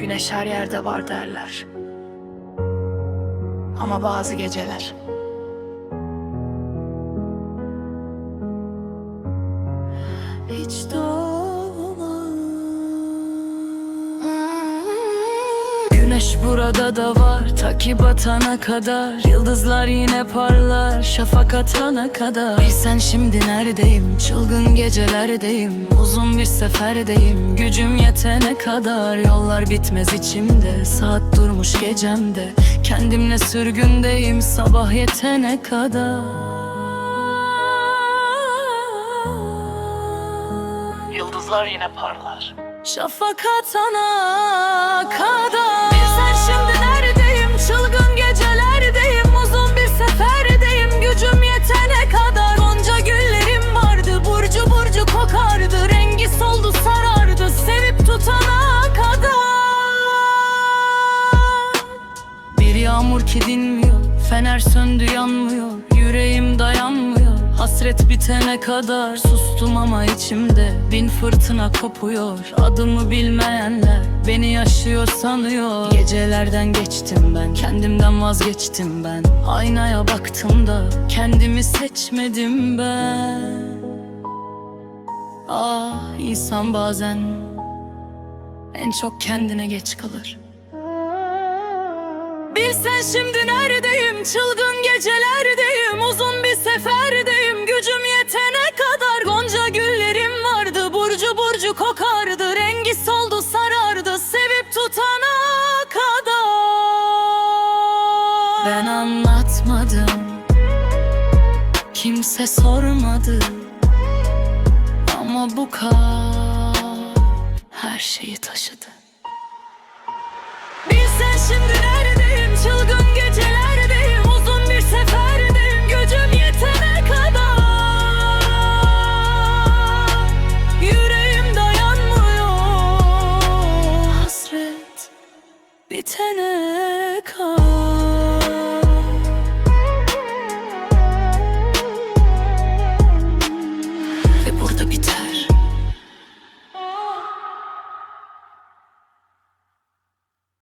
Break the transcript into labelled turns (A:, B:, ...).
A: Güneş her yerde var derler. Ama bazı geceler hiç doğmaz. Güneş burada da var ta ki batana kadar Yıldızlar yine parlar şafak atana kadar. Bilsen şimdi neredeyim? Çılgın gecelerdeyim Uzun bir seferdeyim. Gücüm yetene kadar Yollar bitmez içimde. Saat durmuş gecemde Kendimle sürgündeyim. Sabah yetene kadar. Yıldızlar yine parlar. Şafak atana kadar. Bilsen şimdi yağmur ki dinmiyor Fener söndü yanmıyor. Yüreğim dayanmıyor Hasret bitene kadar sustum ama içimde Bin fırtına kopuyor. Adımı bilmeyenler beni yaşıyor sanıyor. Gecelerden geçtim ben Kendimden vazgeçtim ben. Aynaya baktım da Kendimi seçmedim ben. Ah insan bazen En çok kendine geç kalır Bilsen şimdi neredeyim? Çılgın gecelerdeyim. Uzun bir seferdeyim. Gücüm yetene kadar Gonca güllerim vardı. Burcu burcu kokardı. Rengi soldu sarardı. Sevip tutana kadar. Ben anlatmadım. Kimse sormadı. Ama bu kalp Her şeyi taşıdı. Bilsen şimdi bitene kadar.